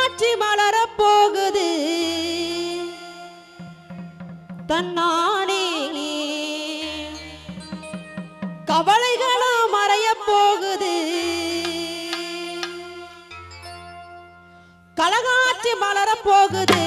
தன்னாட்சி மலரப்போகுது தன்னானே கவலைகளும் மறைய போகுது. கலகாட்சி மலரப்போகுது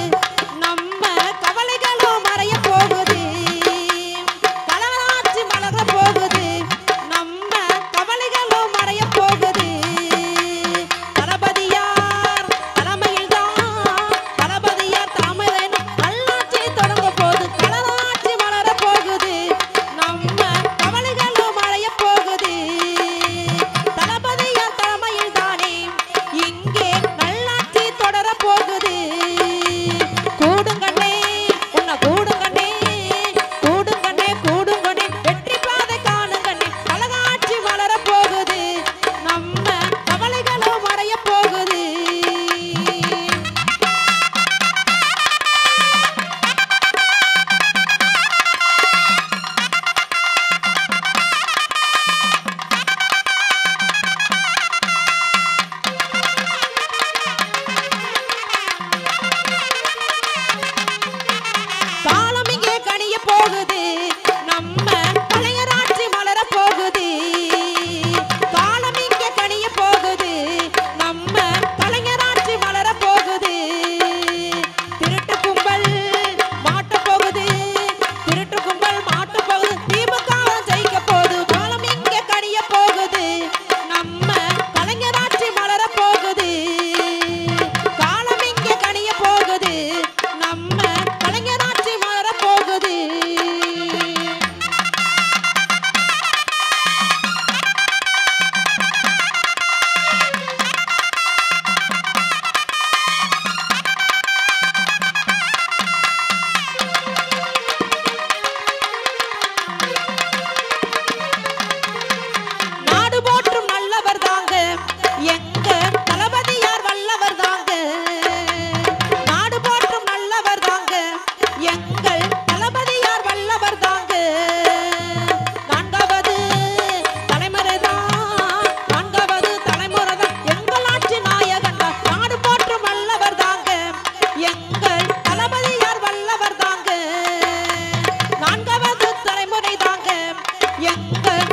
Hey.